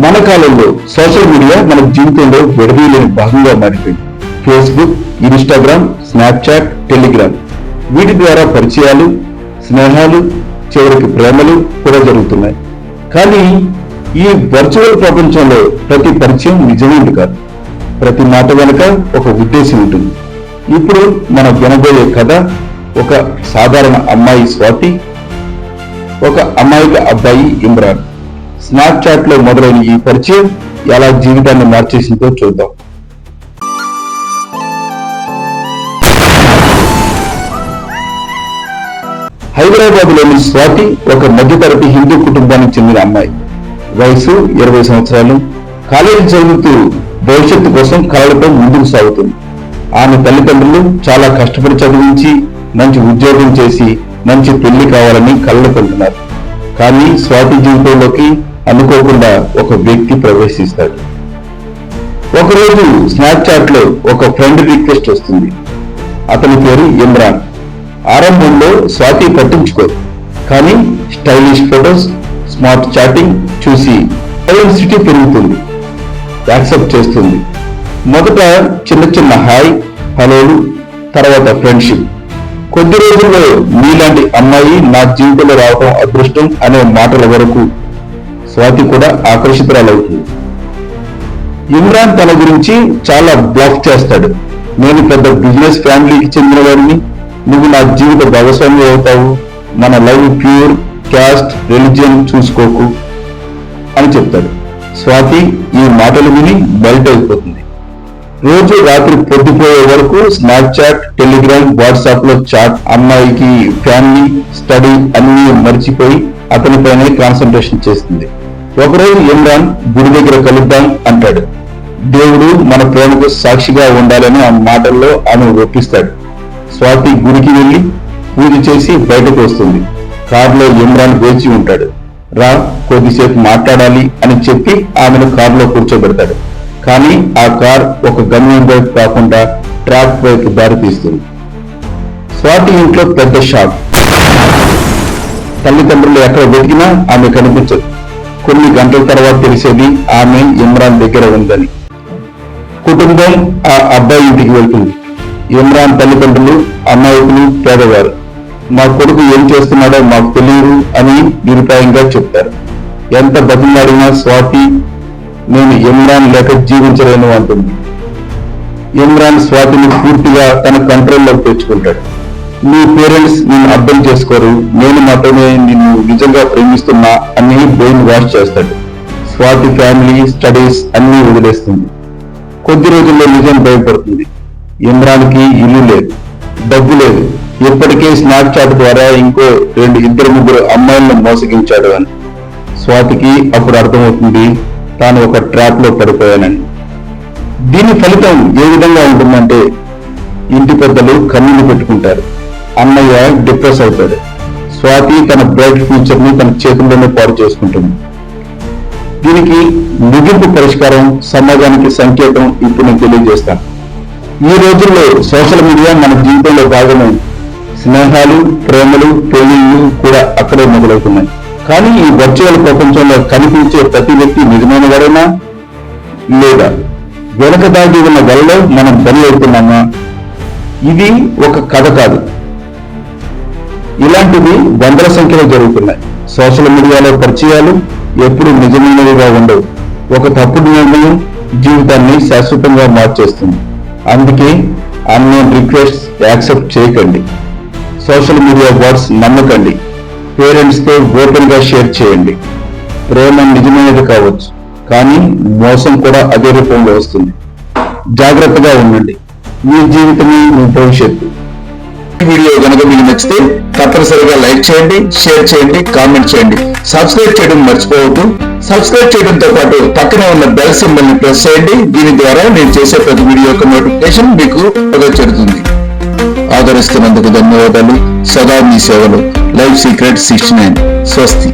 మన కాలంలో social media మన జీవితంలో విడదీయలేని భాగంగా మారిపోయింది. ఫేస్బుక్ ఇన్స్టాగ్రామ్ స్నాప్చాట్ టెలిగ్రామ్ వీటి ద్వారా పరిచయాలు స్నేహాలు చివరికి ప్రేమలు కూడా జరుగుతున్నాయి. కానీ ఈ వర్చువల్ ప్రపంచంలో ప్రతి పరిచయం నిజమైంది కాదు. ప్రతి మాట వెనుక ఒక ఉద్దేశం ఉంటుంది. ఇప్పుడు మనం వినబోయే కథ ఒక సాధారణ అమ్మాయి స్వాతి ఒక అమాయక అబ్బాయి ఇమ్రాన్. స్నాప్చాట్లో మొదలైన ఈ పరిచయం ఎలా జీవితాన్ని మార్చేసిందో చూద్దాం. హైదరాబాద్లోని స్వాతి ఒక మధ్యతరగతి హిందూ కుటుంబానికి చెందిన అమ్మాయి. వయసు ఇరవై సంవత్సరాలు. కాలేజీ చదువుతూ భవిష్యత్తు కోసం కళలతో ముందుకు సాగుతుంది. ఆమె తల్లిదండ్రులు చాలా కష్టపడి చదివించి మంచి ఉద్యోగం చేసి మంచి పెళ్ళి కావాలని కలలు కంటున్నారు కానీ స్వాతి జీవితంలోకి అనుకోకుండా ఒక వ్యక్తి ప్రవేశిస్తాడు. ఒకరోజు స్నాప్చాట్లో ఒక ఫ్రెండ్ రిక్వెస్ట్ వస్తుంది. అతని పేరు ఇమ్రాన్ ఆరంభంలో స్వాతి పట్టించుకోదు. కానీ స్టైలిష్ ఫొటోస్ స్మార్ట్ చాటింగ్ చూసి సిటీ పెరుగుతుంది. యాక్సెప్ట్ చేస్తుంది. మొదట చిన్న చిన్న హాయ్ హలోలు తర్వాత ఫ్రెండ్షిప్ కొద్ది రోజుల్లో మీలాంటి అమ్మాయి నా జీవితంలో రావటం అదృష్టం అనే మాటల వరకు స్వాతి కూడా ఆకర్షితురాలవుతుంది. ఇమ్రాన్ తన గురించి చాలా బ్లాక్ చేస్తాడు. నేను పెద్ద బిజినెస్ ఫ్యామిలీకి చెందినవాడిని. నువ్వు నా జీవిత భాగస్వామి అవుతావు. మన లవ్ ప్యూర్ క్యాస్ట్ రిలీజియన్ చూసుకోకు అని చెప్తాడు. స్వాతి ఈ మాటలు విని బయట అయిపోతుంది. రోజు రాత్రి పొద్దుపోయే వరకు స్నాప్చాట్ టెలిగ్రామ్ వాట్సాప్లో చాట్ అమ్మాయికి ఫ్యామిలీ స్టడీ అన్ని మర్చిపోయి అతనిపైనే కాన్సన్ట్రేషన్ చేస్తుంది. ఒకరోజు ఇమ్రాన్ గుడి దగ్గర కలుద్దాం అంటాడు. దేవుడు మన ప్రేమకు సాక్షిగా ఉండాలని ఆ మాటల్లో ఆమె ఒప్పిస్తాడు. స్వాతి గుడికి వెళ్ళి పూజ చేసి బయటకు వస్తుంది. కారులో ఇమ్రాన్ వేచి ఉంటాడు. రా కొద్దిసేపు మాట్లాడాలి అని చెప్పి ఆమెను కారులో కూర్చోబెడతాడు. కానీ ఆ కార్ ఒక గమ్యం వైపు కాకుండా ట్రాక్ వైపు దారి తీస్తుంది. స్వాతి ఇంట్లో పెద్ద షాక్. తల్లిదండ్రులు ఎక్కడ వెతికినా ఆమె కనిపించదు. కొన్ని గంటల తర్వాత తెలిసేది ఆమె ఇమ్రాన్ దగ్గర ఉందని. కుటుంబం ఆ అబ్బాయి ఇంటికి వెళ్తుంది. ఇమ్రాన్ తల్లిదండ్రులు అమాయకులు పేదవారు. మా కొడుకు ఏం చేస్తున్నాడో మాకు తెలియదు అని నిరుపాయంగా చెప్తారు. ఎంత బతిమాడినా స్వాతి నేను ఇమ్రాన్ లేక జీవించలేను అంటుంది. ఇమ్రాన్ స్వాతిని పూర్తిగా తన కంట్రోల్లోకి తెచ్చుకుంటాడు. మీ పేరెంట్స్ నిన్ను అర్థం చేసుకోరు. నేను మాత్రమే నిన్ను నిజంగా ప్రేమిస్తున్నా అని బ్రెయిన్ వాష్ చేస్తాడు. స్వాతి ఫ్యామిలీ స్టడీస్ అన్ని వదిలేస్తుంది. కొద్ది రోజుల్లో నిజం భయపడుతుంది. ఇమ్రాన్కి ఇల్లు లేదు డబ్బు లేదు. ఇప్పటికే స్నాప్ చాట్ ద్వారా ఇంకో రెండు ఇద్దరు ముగ్గురు అమ్మాయిలను మోసగించాడు అని. స్వాతికి అప్పుడు అర్థమవుతుంది తాను ఒక ట్రాప్లో పడిపోయానని. దీని ఫలితం ఏ విధంగా ఉంటుందంటే ఇంటి పెద్దలు కన్నీళ్ళు పెట్టుకుంటారు. అన్నయ్య డిప్రెస్ అవుతాడు స్వాతి తన బ్రైట్ ఫ్యూచర్ని తన చేతుల్లోనే పాడు చేసుకుంటుంది. దీనికి ముగింపు పరిష్కారం సమాజానికి సంకేతం ఇప్పుడు నేను తెలియజేస్తాను. ఈ రోజుల్లో సోషల్ మీడియా మన జీవితంలో భాగమైంది స్నేహాలు ప్రేమలు పెళ్ళిళ్ళు కూడా అక్కడే మొదలవుతున్నాయి. కానీ ఈ వర్చువల్ ప్రపంచంలో కనిపించే ప్రతి వ్యక్తి నిజమైన వాడేనా? లేదా వెనక దాగి ఉన్న వలలో మనం బలి అవుతున్నామా? ఇది ఒక కథ కాదు. ఇలాంటివి వందల సంఖ్యలో జరుగుతున్నాయి. సోషల్ మీడియాలో పరిచయాలు ఎప్పుడు నిజమైనవిగా ఉండవు. ఒక తప్పుడు నిర్ణయం జీవితాన్ని శాశ్వతంగా మార్చేస్తుంది. అందుకే అన్నోన్ రిక్వెస్ట్ యాక్సెప్ట్ చేయకండి. సోషల్ మీడియా వర్డ్స్ నమ్మకండి. పేరెంట్స్తో షేర్ చేయండి. ప్రేమ నిజమైనది కావచ్చు కానీ మోసం కూడా అదే రూపంలో వస్తుంది. జాగ్రత్తగా ఉండండి. మీ జీవితమే మీ భవిష్యత్తు. వీడియో కనుక మీకు నచ్చితే తప్పనిసరిగా లైక్ చేయండి షేర్ చేయండి కామెంట్ చేయండి. సబ్స్క్రైబ్ చేయడం మర్చిపోవద్దు. సబ్స్క్రైబ్ చేయడంతో పాటు పక్కనే ఉన్న బెల్ సింబల్ని ప్రెస్ చేయండి. దీని ద్వారా నేను చేసే ప్రతి వీడియో యొక్క నోటిఫికేషన్ మీకు చేరుతుంది ఆదరిస్తున్నందుకు ధన్యవాదాలు. సదా మీ సేవలు. Life secret sixty nine. స్వస్తి.